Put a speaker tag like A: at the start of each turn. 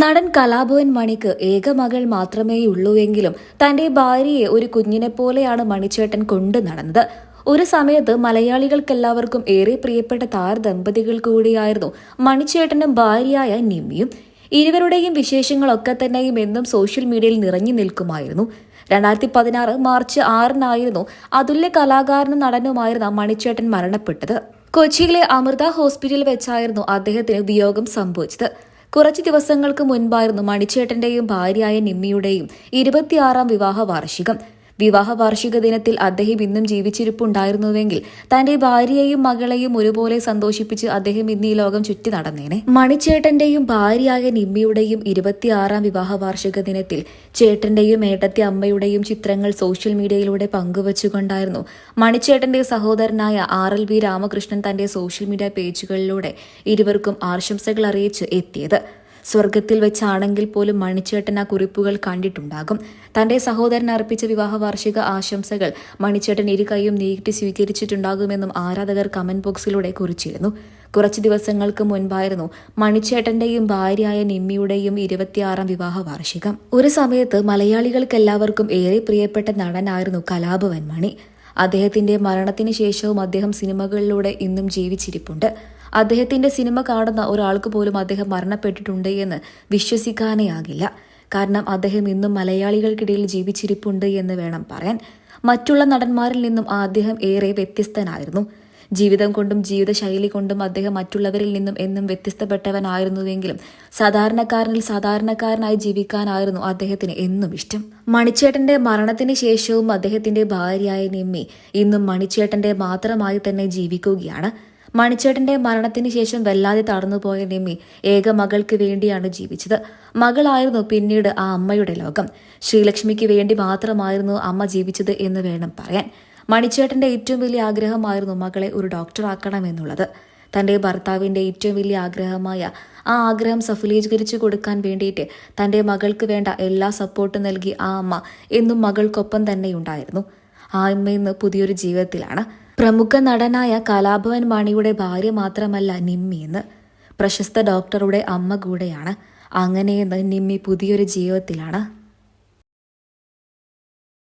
A: നടൻ കലാഭവൻ മണിക്ക് ഏക മകൾ മാത്രമേയുള്ളൂവെങ്കിലും തന്റെ ഭാര്യയെ ഒരു കുഞ്ഞിനെ പോലെയാണ് മണിച്ചേട്ടൻ കൊണ്ടു നടന്നത്. ഒരു സമയത്ത് മലയാളികൾക്കെല്ലാവർക്കും ഏറെ പ്രിയപ്പെട്ട താര ദമ്പതികൾ കൂടിയായിരുന്നു മണിച്ചേട്ടനും ഭാര്യയായ നിമ്മിയും. ഇരുവരുടെയും വിശേഷങ്ങളൊക്കെ തന്നെയും എന്നും സോഷ്യൽ മീഡിയയിൽ നിറഞ്ഞു നിൽക്കുമായിരുന്നു. രണ്ടായിരത്തി പതിനാറ് മാർച്ച് ആറിനായിരുന്നു അതുല്യ കലാകാരനും നടനുമായിരുന്ന മണിച്ചേട്ടൻ മരണപ്പെട്ടത്. കൊച്ചിയിലെ അമൃത ഹോസ്പിറ്റലിൽ വെച്ചായിരുന്നു അദ്ദേഹത്തിന് വിയോഗം സംഭവിച്ചത്. കുറച്ച് ദിവസങ്ങൾക്ക് മുൻപായിരുന്നു മണിച്ചേട്ടന്റെയും ഭാര്യയായ നിമ്മിയുടെയും ഇരുപത്തിയാറാം വിവാഹ വാർഷികം. വിവാഹ വാർഷിക ദിനത്തിൽ അദ്ദേഹം ഇന്നും ജീവിച്ചിരിപ്പുണ്ടായിരുന്നുവെങ്കിൽ തന്റെ ഭാര്യയെയും മകളെയും ഒരുപോലെ സന്തോഷിപ്പിച്ച് അദ്ദേഹം ഇന്ന് ഈ ലോകം ചുറ്റി നടന്നേനെ. മണിച്ചേട്ടന്റെയും ഭാര്യയായ നിമ്മിയുടെയും ഇരുപത്തിയാറാം വിവാഹ വാർഷിക ദിനത്തിൽ ചേട്ടന്റെയും ഏട്ടത്തെ അമ്മയുടെയും ചിത്രങ്ങൾ സോഷ്യൽ മീഡിയയിലൂടെ പങ്കുവച്ചുകൊണ്ടായിരുന്നു മണിച്ചേട്ടന്റെ സഹോദരനായ ആർ എൽ വി രാമകൃഷ്ണൻ തന്റെ സോഷ്യൽ മീഡിയ പേജുകളിലൂടെ ഇരുവർക്കും ആശംസകൾ അറിയിച്ച് എത്തിയത്. സ്വർഗത്തിൽ വെച്ചാണെങ്കിൽ പോലും മണിച്ചേട്ടൻ ആ കുറിപ്പുകൾ കണ്ടിട്ടുണ്ടാകും. തന്റെ സഹോദരൻ അർപ്പിച്ച വിവാഹ വാർഷിക ആശംസകൾ മണിച്ചേട്ടൻ ഇരു കൈയും നീട്ടി സ്വീകരിച്ചിട്ടുണ്ടാകുമെന്നും ആരാധകർ കമന്റ് ബോക്സിലൂടെ കുറിച്ചിരുന്നു. കുറച്ച് ദിവസങ്ങൾക്ക് മുൻപായിരുന്നു മണിച്ചേട്ടന്റെയും ഭാര്യയായ നിമ്മിയുടെയും ഇരുപത്തിയാറാം വിവാഹ വാർഷികം. ഒരു സമയത്ത് മലയാളികൾക്കെല്ലാവർക്കും ഏറെ പ്രിയപ്പെട്ട നടനായിരുന്നു കലാഭവൻ മണി. അദ്ദേഹത്തിന്റെ മരണത്തിന് ശേഷവും അദ്ദേഹം സിനിമകളിലൂടെ ഇന്നും ജീവിച്ചിരിപ്പുണ്ട്. അദ്ദേഹത്തിന്റെ സിനിമ കാണുന്ന ഒരാൾക്ക് പോലും അദ്ദേഹം മരണപ്പെട്ടിട്ടുണ്ട് എന്ന് വിശ്വസിക്കാനേ ആകില്ല കാരണം അദ്ദേഹം ഇന്നും മലയാളികൾക്കിടയിൽ ജീവിച്ചിരിപ്പുണ്ട് എന്ന് വേണം പറയാൻ. മറ്റുള്ള നടന്മാരിൽ നിന്നും അദ്ദേഹം ഏറെ വ്യത്യസ്തനായിരുന്നു. ജീവിതം കൊണ്ടും ജീവിതശൈലി കൊണ്ടും അദ്ദേഹം മറ്റുള്ളവരിൽ നിന്നും എന്നും വ്യത്യസ്തപ്പെട്ടവനായിരുന്നുവെങ്കിലും സാധാരണക്കാരനിൽ സാധാരണക്കാരനായി ജീവിക്കാനായിരുന്നു അദ്ദേഹത്തിന് എന്നും ഇഷ്ടം. മണിച്ചേട്ടന്റെ മരണത്തിന് ശേഷവും അദ്ദേഹത്തിന്റെ ഭാര്യയായ നിമ്മി ഇന്നും മണിച്ചേട്ടന്റെ മാത്രമായി തന്നെ ജീവിക്കുകയാണ്. മണിച്ചേട്ടന്റെ മരണത്തിന് ശേഷം വല്ലാതെ തടന്നുപോയ നിമ്മി ഏക മകൾക്ക് വേണ്ടിയാണ് ജീവിച്ചത്. മകളായിരുന്നു പിന്നീട് ആ അമ്മയുടെ ലോകം. ശ്രീലക്ഷ്മിക്ക് വേണ്ടി മാത്രമായിരുന്നു അമ്മ ജീവിച്ചത് എന്ന് വേണം പറയാൻ. മണിച്ചേട്ടന്റെ ഏറ്റവും വലിയ ആഗ്രഹമായിരുന്നു മകളെ ഒരു ഡോക്ടറാക്കണമെന്നുള്ളത് തന്റെ ഭർത്താവിന്റെ ഏറ്റവും വലിയ ആഗ്രഹമായ ആ ആഗ്രഹം സഫലീകരിച്ചു കൊടുക്കാൻ വേണ്ടിയിട്ട് തന്റെ മകൾക്ക് വേണ്ട എല്ലാ സപ്പോർട്ടും നൽകി ആ അമ്മ എന്നും മകൾക്കൊപ്പം തന്നെയുണ്ടായിരുന്നു ആ അമ്മ ഇന്ന് പുതിയൊരു ജീവിതത്തിലാണ്. പ്രമുഖ നടനായ കലാഭവൻ മാണിയുടെ ഭാര്യ മാത്രമല്ല നിമ്മി എന്ന്. പ്രശസ്ത ഡോക്ടറുടെ അമ്മ കൂടെയാണ്. അങ്ങനെയെന്ന് നിമ്മി പുതിയൊരു ജീവിതത്തിലാണ്.